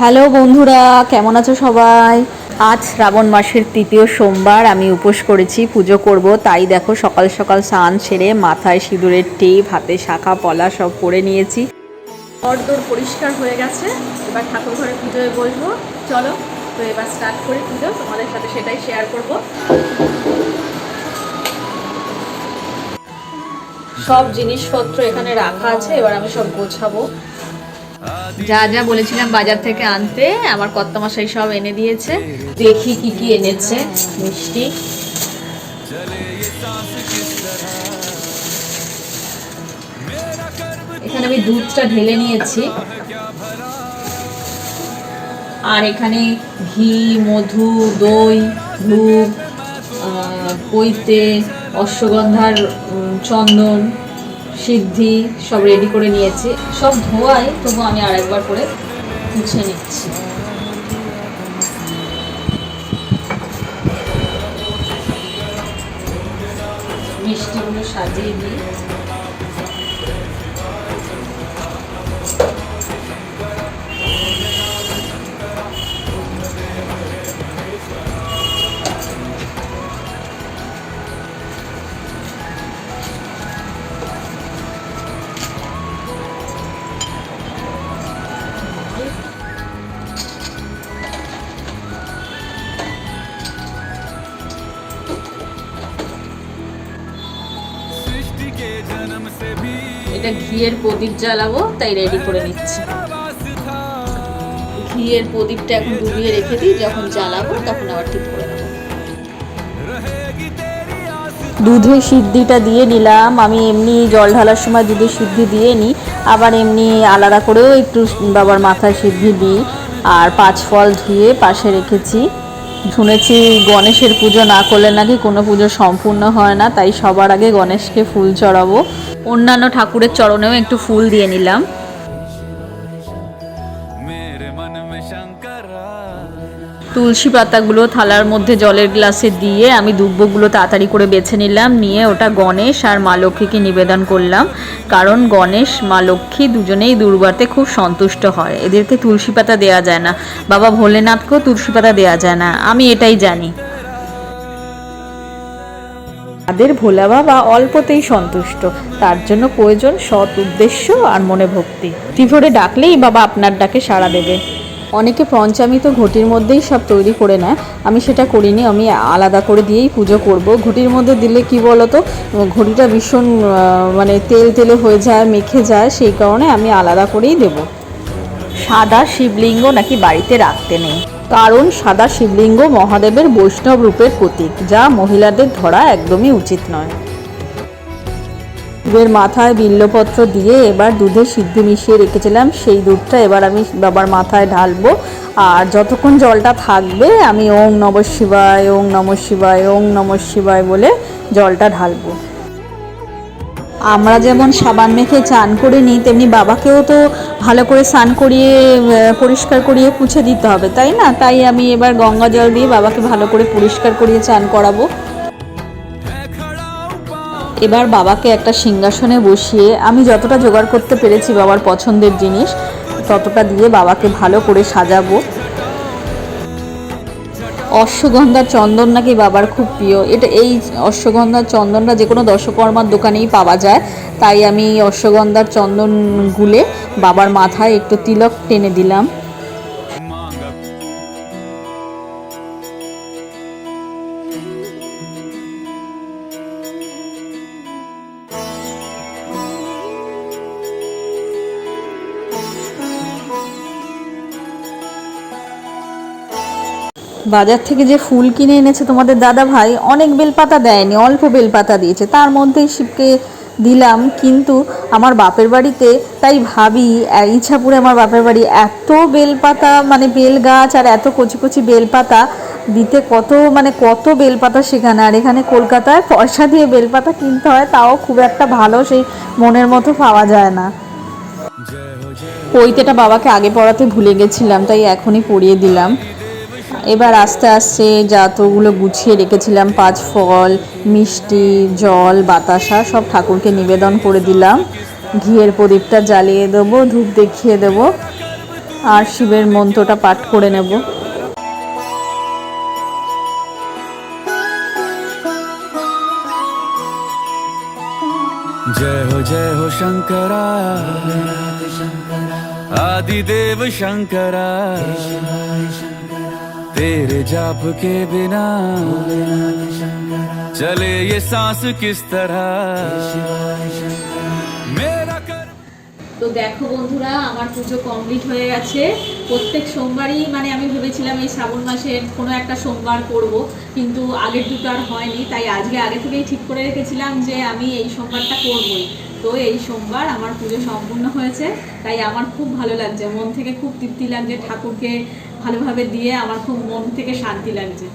Hello বন্ধুরা, কেমন আছো সবাই? আজ শ্রাবণ মাসের তৃতীয় সোমবার, আমি উপোস করেছি, পুজো করব। তাই দেখো, সকাল সকাল স্নান সেরে মাথায় সিঁদুরের টিপ, হাতে শাখা, পলা সব পরে নিয়েছি। ঘরদোর পরিষ্কার হয়ে গেছে, এবার ঠাকুর ঘরে পুজোয় বসবো। চলো, তো এবার স্টার্ট করি পুজো, তোমাদের সাথে সেটাই শেয়ার করব। সব জিনিসপত্র এখানে রাখা আছে, এবার আমি সব গোছাবো। যা যা বলেছিলাম বাজার থেকে আনতে, আমার কর্তামশাই সব এনে দিয়েছে। দেখি কি কি এনেছে, মিষ্টি। এখানে আমি দুধটা ঢেলে নিয়েছি। আর এখানে ঘি, মধু, দই, ধূপ পৈতে, অশ্বগন্ধার চন্দন। সিদ্ধি সব রেডি করে নিয়েছি। সব ধোয়াই, তবু আমি আর একবার করে মুছে নিচ্ছি। মিষ্টিগুলো সাজিয়ে দিই। এটা ঘিয়ের প্রদীপ জ্বালাবো তাই রেডি করে নিচ্ছি। ঘিয়ের প্রদীপটা এখন ডুবিয়ে রেখে দিই যখন জ্বালাবো তখন আবার ঠিক করে দুধে সিদ্ধিটা দিয়ে নিলাম। আমি এমনি জল ঢালার সময় দুধে সিদ্ধি দিয়ে নিই আবার এমনি আলাদা করেও একটু বাবার মাথায় সিদ্ধি দিই। আর পাঁচ ফল ধুয়ে পাশে রেখেছি। শুনেছি গণেশের পুজো না করলে নাকি কোনো পুজো সম্পূর্ণ হয় না, তাই সবার আগে গণেশকে ফুল চড়াবো। অন্যান্য ঠাকুরের চরণেও একটু ফুল দিয়ে নিলাম। তুলসী পাতাগুলো থালার মধ্যে জলের গ্লাসে দিয়ে আমি দুব্বগুলো তাড়াতাড়ি করে বেছে নিলাম, নিয়ে ওটা গণেশ আর মা লক্ষ্মীকে নিবেদন করলাম। কারণ গণেশ, মা লক্ষ্মী দুজনেই দুর্বাতে খুব সন্তুষ্ট হয়। এদেরকে তুলসী পাতা দেওয়া যায় না। বাবা ভোলেনাথকেও তুলসী পাতা দেওয়া যায় না। আমি এটাই জানি। তাদের ভোলা বাবা অল্পতেই সন্তুষ্ট। তার জন্য প্রয়োজন সৎ উদ্দেশ্য আর মনে ভক্তি। তীভরে ডাকলেই বাবা আপনার ডাকে সাড়া দেবে। অনেকে পঞ্চামৃত ঘটির মধ্যেই সব তৈরি করে নেয়। আমি সেটা করিনি, আমি আলাদা করে দিয়েই পুজো করব। ঘটির মধ্যে দিলে কি বলতো, ঘটিটা ভীষণ মানে তেল তেলে হয়ে যায়, মেখে যায়, সেই কারণে আমি আলাদা করেই দেব। সাদা শিবলিঙ্গ নাকি বাড়িতে রাখতে নেই? কারণ সাদা শিবলিঙ্গ মহাদেবের বৈষ্ণব রূপের প্রতীক, যা মহিলাদের ধরা একদমই উচিত নয়। দুধের মাথায় বিল্লপত্র দিয়ে এবার দুধে সিদ্ধি মিশিয়ে রেখেছিলাম। সেই দুধটা এবার আমি বাবার মাথায় ঢালবো। আর যতক্ষণ জলটা থাকবে, আমি ওম নম শিবায় ওম নম শিবায় ওম নম শিবায় বলে জলটা ঢালবো। আমরা যেমন সাবান মেখে চান করে নিই, তেমনি বাবাকেও তো ভালো করে স্নান করিয়ে পরিষ্কার করিয়ে পুছে দিতে হবে, তাই না? তাই আমি এবার গঙ্গা জল দিয়ে বাবাকে ভালো করে পরিষ্কার করিয়ে চান করাবো। এবার বাবাকে একটা সিংহাসনে বসিয়ে আমি যতটা জোগাড় করতে পেরেছি বাবার পছন্দের জিনিস, ততটা দিয়ে বাবাকে ভালো করে সাজাবো। অশ্বগন্ধা চন্দন নাকি বাবার খুব প্রিয়। এটা এই অশ্বগন্ধার চন্দনটা যে কোনো দশকর্মার দোকানেই পাওয়া যায়। তাই আমি অশ্বগন্ধার চন্দন গুলে বাবার মাথায় একটু তিলক টেনে দিলাম। বাজার থেকে যে ফুল কিনে এনেছে তোমাদের দাদা ভাই, অনেক বেলপাতা দেয়নি, অল্প বেলপাতা দিয়েছে। তার মধ্যেই শিবকে দিলাম, কিন্তু আমার বাপের বাড়িতে, তাই ভাবি ইচ্ছাপুরে আমার বাপের বাড়ি এত বেলপাতা মানে বেল গাছ আর এত কচি কচি বেলপাতা, দিতে কত মানে কত বেলপাতা সেখানে। আর এখানে কলকাতায় পয়সা দিয়ে বেলপাতা কিনতে হয়, তাও খুব একটা ভালো, সেই মনের মতো পাওয়া যায় না। পইতেটা বাবাকে আগে পড়াতে ভুলে গেছিলাম, তাই এখনই পড়িয়ে দিলাম। এবার আস্তে আস্তে জাতগুলো গুছিয়ে রেখেছিলাম পাঁচ ফল মিষ্টি জল বাতাসা সব ঠাকুরকে নিবেদন করে দিলাম। ঘিয়ের প্রদীপটা জ্বালিয়ে দেবো ধূপ দেখিয়ে দেবো আর শিবের মন্ত্রটা পাঠ করে নেব। জয় হো জয় হো শঙ্করা। আদিদেব শঙ্করা। तेरे जाप के बिना चले ये सांस किस तरह मेरा कर তো দেখো বন্ধুরা আমার পুজো কমপ্লিট হয়ে গেছে প্রত্যেক সোমবারই মানে আমি ভেবেছিলাম এই শ্রাবণ মাসের কোনো একটা সোমবার করব কিন্তু আগের দুটো আর হয়নি তাই আজকে আগে থেকেই ঠিক করে রেখেছিলাম যে আমি এই সোমবারটা করবই তো এই সোমবার আমার পুজো সম্পূর্ণ হয়েছে তাই আমার খুব ভালো লাগছে মন থেকে খুব তৃপ্তি লাগছে ঠাকুরকে ভালোভাবে দিয়ে আমার খুব মন থেকে শান্তি লাগছে।